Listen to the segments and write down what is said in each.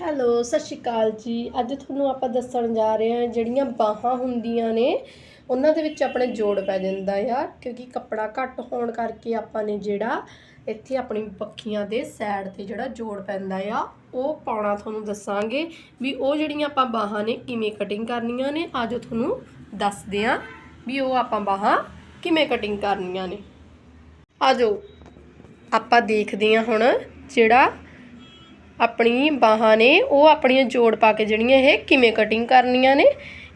Hello, ਸਤਿ ਸ਼੍ਰੀ ਅਕਾਲ ਜੀ। ਅੱਜ ਤੁਹਾਨੂੰ ਆਪਾਂ ਦੱਸਣ ਜਾ ਰਹੇ ਹਾਂ ਜਿਹੜੀਆਂ ਬਾਹਾਂ ਹੁੰਦੀਆਂ ਨੇ, ਉਹਨਾਂ ਦੇ ਵਿੱਚ ਆਪਣੇ ਜੋੜ ਪੈ ਜਾਂਦਾ ਆ ਕਿਉਂਕਿ ਕੱਪੜਾ ਘੱਟ ਹੋਣ ਕਰਕੇ ਆਪਾਂ ਨੇ ਜਿਹੜਾ ਇੱਥੇ ਆਪਣੀ ਪੱਖੀਆਂ ਦੇ ਸਾਈਡ ਤੇ ਜਿਹੜਾ ਜੋੜ ਪੈਂਦਾ ਆ, ਉਹ ਪਾਉਣਾ ਤੁਹਾਨੂੰ ਦੱਸਾਂਗੇ ਵੀ ਉਹ ਜਿਹੜੀਆਂ ਆਪਾਂ ਬਾਹਾਂ ਨੇ ਕਿਵੇਂ ਕਟਿੰਗ ਕਰਨੀਆਂ ਨੇ। ਅੱਜ ਤੁਹਾਨੂੰ ਦੱਸਦੇ ਆਂ ਵੀ ਉਹ ਆਪਾਂ ਬਾਹਾਂ ਕਿਵੇਂ ਕਟਿੰਗ ਕਰਨੀਆਂ ਨੇ। ਆਜੋ ਆਪਾਂ ਦੇਖਦੇ ਹਾਂ ਹੁਣ ਜਿਹੜਾ ਆਪਣੀ ਬਾਹਾਂ ਨੇ, ਉਹ ਆਪਣੀਆਂ ਜੋੜ ਪਾ ਕੇ ਜਿਹੜੀਆਂ ਇਹ ਕਿਵੇਂ ਕਟਿੰਗ ਕਰਨੀਆਂ ਨੇ?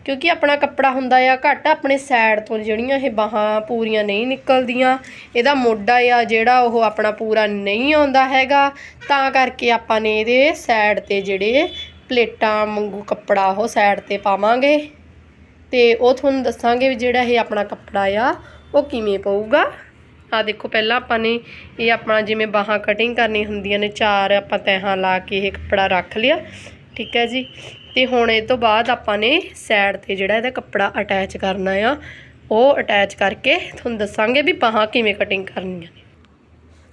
ਕਿਉਂਕਿ ਆਪਣਾ ਕੱਪੜਾ ਹੁੰਦਾ ਆ ਘੱਟ, ਆਪਣੇ ਸਾਈਡ ਤੋਂ ਜਿਹੜੀਆਂ ਇਹ ਬਾਹਾਂ ਪੂਰੀਆਂ ਨਹੀਂ ਨਿਕਲਦੀਆਂ। ਇਹਦਾ ਮੋਢਾ ਆ ਜਿਹੜਾ ਉਹ ਆਪਣਾ ਪੂਰਾ ਨਹੀਂ ਆਉਂਦਾ ਹੈਗਾ। ਤਾਂ ਕਰਕੇ ਆਪਾਂ ਨੇ ਇਹਦੇ ਸਾਈਡ ਤੇ ਜਿਹੜੇ ਪਲੇਟਾਂ ਵਾਂਗੂ ਕੱਪੜਾ ਉਹ ਸਾਈਡ ਤੇ ਪਾਵਾਂਗੇ। ਤੇ ਉਹ ਤੁਹਾਨੂੰ ਦੱਸਾਂਗੇ ਵੀ ਜਿਹੜਾ ਇਹ ਆਪਣਾ ਕੱਪੜਾ ਆ, ਉਹ ਕਿਵੇਂ ਪਊਗਾ। ਆ ਦੇਖੋ, ਪਹਿਲਾਂ ਆਪਾਂ ਨੇ ਇਹ ਆਪਣਾ ਜਿਵੇਂ ਬਾਹਾਂ ਕਟਿੰਗ ਕਰਨੀ ਹੁੰਦੀਆਂ ਨੇ, ਚਾਰ ਆਪਾਂ ਤਹਾਂ ਲਾ ਕੇ ਇਹ ਕੱਪੜਾ ਰੱਖ ਲਿਆ, ਠੀਕ ਹੈ ਜੀ। ਤੇ ਹੁਣ ਇਹ ਤੋਂ ਬਾਅਦ ਆਪਾਂ ਨੇ ਸਾਈਡ ਤੇ ਜਿਹੜਾ ਇਹਦਾ ਕੱਪੜਾ ਅਟੈਚ ਕਰਨਾ ਆ, ਉਹ ਅਟੈਚ ਕਰਕੇ ਤੁਹਾਨੂੰ ਦੱਸਾਂਗੇ ਵੀ ਬਾਹਾਂ ਕਿਵੇਂ ਕਟਿੰਗ ਕਰਨੀਆਂ ਨੇ।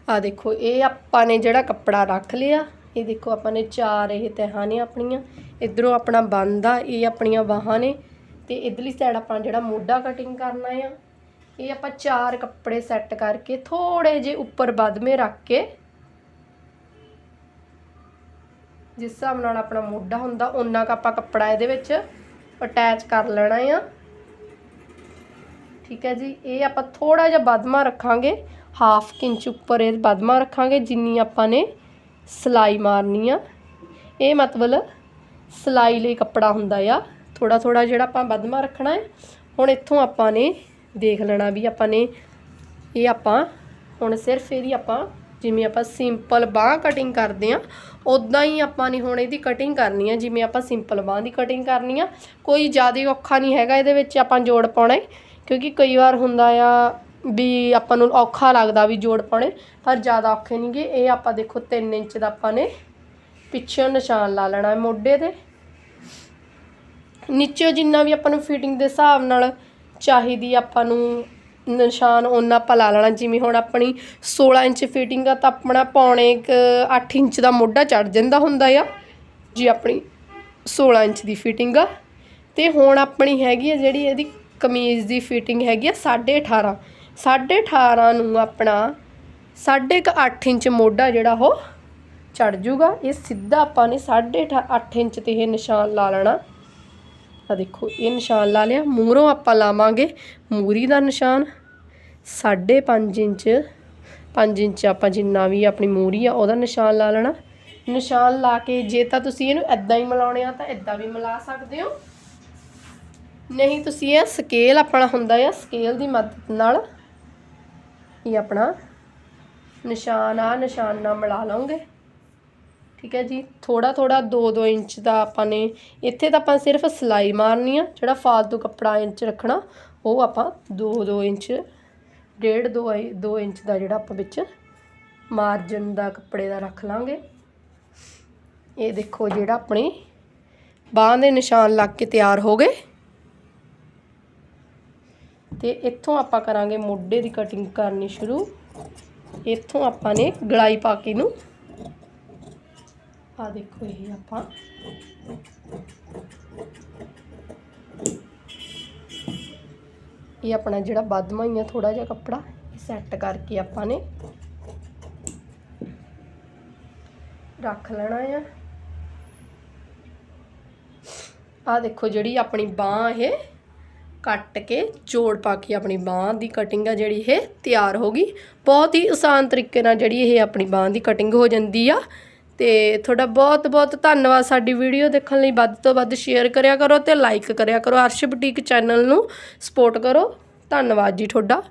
ਆ ਦੇਖੋ, ਇਹ ਆਪਾਂ ਨੇ ਜਿਹੜਾ ਕੱਪੜਾ ਰੱਖ ਲਿਆ, ਇਹ ਦੇਖੋ ਆਪਾਂ ਨੇ ਚਾਰ ਇਹ ਤਹਾਂ ਨੇ ਆਪਣੀਆਂ, ਇਧਰੋਂ ਆਪਣਾ ਬੰਦ ਆ ਇਹ ਆਪਣੀਆਂ ਬਾਹਾਂ ਨੇ, ਤੇ ਇਧਰਲੀ ਸਾਈਡ ਆਪਾਂ ਜਿਹੜਾ ਮੋਢਾ ਕਟਿੰਗ ਕਰਨਾ ਆ ਇਹ ਆਪਾਂ ਚਾਰ ਕੱਪੜੇ ਸੈੱਟ ਕਰਕੇ ਥੋੜੇ ਜੇ ਉੱਪਰ ਬਦਮੇ ਰੱਖ ਕੇ ਜਿਸ ਹਿਸਾਬ ਨਾਲ ਆਪਣਾ ਮੋਢਾ ਹੁੰਦਾ ਉਹਨਾਂ ਕ ਆਪਾਂ ਕੱਪੜਾ ਇਹਦੇ ਵਿੱਚ ਅਟੈਚ ਕਰ ਲੈਣਾ ਆ। ਠੀਕ ਹੈ ਜੀ, ਇਹ ਆਪਾਂ ਥੋੜਾ ਜਿਹਾ ਬਦਮਾ ਰੱਖਾਂਗੇ ਹਾਫ ਇੰਚ ਉੱਪਰ ਇਹ ਬਦਮਾ ਰੱਖਾਂਗੇ, ਜਿੰਨੀ ਆਪਾਂ ਨੇ ਸਲਾਈ ਮਾਰਨੀ ਆ। ਇਹ ਮਤਲਬ ਸਲਾਈ ਲਈ ਕੱਪੜਾ ਹੁੰਦਾ ਆ ਥੋੜਾ ਥੋੜਾ ਜਿਹੜਾ ਆਪਾਂ ਬਦਮਾ ਰੱਖਣਾ ਹੈ, ਹੁਣ ਇੱਥੋਂ ਆਪਾਂ ਨੇ ਦੇਖ ਲੈਣਾ ਵੀ ਆਪਾਂ ਨੇ। ਇਹ ਆਪਾਂ ਹੁਣ ਸਿਰਫ ਇਹਦੀ ਆਪਾਂ ਜਿਵੇਂ ਆਪਾਂ ਸਿੰਪਲ ਬਾਹ ਕਟਿੰਗ ਕਰਦੇ ਆ ਉਦਾਂ ਹੀ ਆਪਾਂ ਨੇ ਹੁਣ ਇਹਦੀ ਕਟਿੰਗ ਕਰਨੀ ਆ, ਜਿਵੇਂ ਆਪਾਂ ਸਿੰਪਲ ਬਾਹ ਦੀ ਕਟਿੰਗ ਕਰਨੀ ਆ। ਕੋਈ ਜ਼ਿਆਦਾ ਔਖਾ ਨਹੀਂ ਹੈਗਾ, ਇਹਦੇ ਵਿੱਚ ਆਪਾਂ ਜੋੜ ਪਾਉਣਾ ਹੈ ਕਿਉਂਕਿ ਕਈ ਵਾਰ ਹੁੰਦਾ ਆ ਵੀ ਆਪਾਂ ਨੂੰ ਔਖਾ ਲੱਗਦਾ ਵੀ ਜੋੜ ਪਾਉਣੇ, ਪਰ ਜ਼ਿਆਦਾ ਔਖੇ ਨਹੀਂਗੇ ਇਹ ਆਪਾਂ ਦੇਖੋ 3 ਇੰਚ ਦਾ ਆਪਾਂ ਨੇ ਪਿੱਛੇ ਨਿਸ਼ਾਨ ਲਾ ਲੈਣਾ ਮੋਢੇ ਤੇ। ਨੀਚੇ ਜਿੰਨਾ ਵੀ ਆਪਾਂ ਨੂੰ ਫਿਟਿੰਗ ਦੇ ਹਿਸਾਬ ਨਾਲ ਚਾਹੀਦੀ ਆਪਾਂ ਨੂੰ ਨਿਸ਼ਾਨ ਉਹਨਾਂ ਆਪਾਂ ਲਾ ਲੈਣਾ। ਜਿਵੇਂ ਹੁਣ ਆਪਣੀ 16 ਇੰਚ ਫਿਟਿੰਗ ਆ ਤਾਂ ਆਪਣਾ ਪੌਣੇ 8 ਇੰਚ ਦਾ ਮੋਢਾ ਚੜ ਜਾਂਦਾ ਹੁੰਦਾ ਆ, ਜੀ ਆਪਣੀ 16 ਇੰਚ ਦੀ ਫਿਟਿੰਗ ਆ। ਤੇ ਹੁਣ ਆਪਣੀ ਹੈਗੀ ਆ ਜਿਹੜੀ ਇਹਦੀ ਕਮੀਜ਼ ਦੀ ਫਿਟਿੰਗ ਹੈਗੀ ਆ 18.5 18.5 ਨੂੰ ਆਪਣਾ 8.5 ਇੰਚ ਮੋਢਾ ਜਿਹੜਾ ਉਹ ਚੜ ਜੂਗਾ। ਇਹ ਸਿੱਧਾ ਆਪਾਂ ਨੇ 8.5 ਇੰਚ ਤੇ ਇਹ ਨਿਸ਼ਾਨ ਲਾ ਲੈਣਾ। ਆ ਦੇਖੋ, ਇਹ ਨਿਸ਼ਾਨ ਲਾ ਲਿਆ। ਮੂਹਰੋਂ ਆਪਾਂ ਲਾਵਾਂਗੇ ਮੂਰੀ ਦਾ ਨਿਸ਼ਾਨ। 5.5 ਇੰਚ 5 ਇੰਚ ਆਪਾਂ ਜਿੰਨਾ ਵੀ ਆਪਣੀ ਮੂਰੀ ਆ, ਉਹਦਾ ਨਿਸ਼ਾਨ ਲਾ ਲੈਣਾ। ਨਿਸ਼ਾਨ ਲਾ ਕੇ ਜੇ ਤਾਂ ਤੁਸੀਂ ਇਹਨੂੰ ਐਦਾਂ ਹੀ ਮਿਲਾਉਣੇ ਆ ਤਾਂ ਐਦਾਂ ਵੀ ਮਿਲਾ ਸਕਦੇ ਹੋ। ਨਹੀਂ, ਤੁਸੀਂ ਇਹ ਸਕੇਲ ਆਪਣਾ ਹੁੰਦਾ ਆ ਸਕੇਲ ਦੀ ਮਦਦ ਨਾਲ ਇਹ ਆਪਣਾ ਨਿਸ਼ਾਨ ਆ, ਨਿਸ਼ਾਨ ਨਾਲ ਮਿਲਾ ਲਓਗੇ ਠੀਕ ਹੈ ਜੀ। ਥੋੜਾ ਥੋੜਾ 2-2 ਇੰਚ ਦਾ ਆਪਾਂ ਨੇ, ਇੱਥੇ ਤਾਂ ਆਪਾਂ ਸਿਰਫ ਸਲਾਈ ਮਾਰਨੀ ਆ, ਜਿਹੜਾ ਫਾਲਤੂ ਕੱਪੜਾ ਇੰਚ ਰੱਖਣਾ, ਉਹ ਆਪਾਂ 2-2 ਇੰਚ, ਡੇਢ 2 2 ਇੰਚ ਦਾ ਜਿਹੜਾ ਆਪਾਂ ਵਿੱਚ ਮਾਰਜਨ ਦਾ ਕੱਪੜੇ ਦਾ ਰੱਖ ਲਾਂਗੇ। ਇਹ ਦੇਖੋ ਜਿਹੜਾ ਆਪਣੀ ਬਾਹਾਂ ਦੇ ਨਿਸ਼ਾਨ ਲੱਗ ਕੇ ਤਿਆਰ ਹੋ ਗਏ। ਤੇ ਇੱਥੋਂ ਆਪਾਂ ਕਰਾਂਗੇ ਮੋਢੇ ਦੀ ਕਟਿੰਗ ਕਰਨੀ ਸ਼ੁਰੂ। ਇੱਥੋਂ ਆਪਾਂ ਨੇ ਗਲਾਈ ਪਾ ਕੇ ਨੂੰ ਆ ਦੇਖੋ ਇਹ ਆਪਾਂ। ਇਹ ਆਪਣਾ ਜਿਹੜਾ ਬਦਮਾ ਹੀ ਆ ਥੋੜਾ ਜਿਹਾ ਕੱਪੜਾ ਸੈੱਟ ਕਰਕੇ ਆਪਾਂ ਨੇ ਰੱਖ ਲੈਣਾ ਆ। ਆ ਦੇਖੋ ਜਿਹੜੀ ਆਪਣੀ ਬਾਹ ਇਹ ਕੱਟ ਕੇ ਜੋੜ ਪਾ ਕੇ ਆਪਣੀ ਬਾਹ ਦੀ ਕਟਿੰਗ ਆ ਜਿਹੜੀ ਇਹ ਤਿਆਰ ਹੋ ਗਈ। ਬਹੁਤ ਹੀ ਆਸਾਨ ਤਰੀਕੇ ਨਾਲ ਜਿਹੜੀ ਇਹ ਆਪਣੀ ਬਾਹ ਦੀ ਕਟਿੰਗ ਹੋ ਜਾਂਦੀ ਆ। ਤੇ ਤੁਹਾਡਾ ਬਹੁਤ ਬਹੁਤ ਧੰਨਵਾਦ ਸਾਡੀ ਵੀਡੀਓ ਦੇਖਣ ਲਈ। ਵੱਧ ਤੋਂ ਵੱਧ ਸ਼ੇਅਰ ਕਰਿਆ ਕਰੋ ਤੇ ਲਾਈਕ ਕਰਿਆ ਕਰੋ। ਅਰਸ਼ ਬੁਟੀਕ ਚੈਨਲ ਨੂੰ ਸਪੋਰਟ ਕਰੋ। ਧੰਨਵਾਦ ਜੀ ਤੁਹਾਡਾ।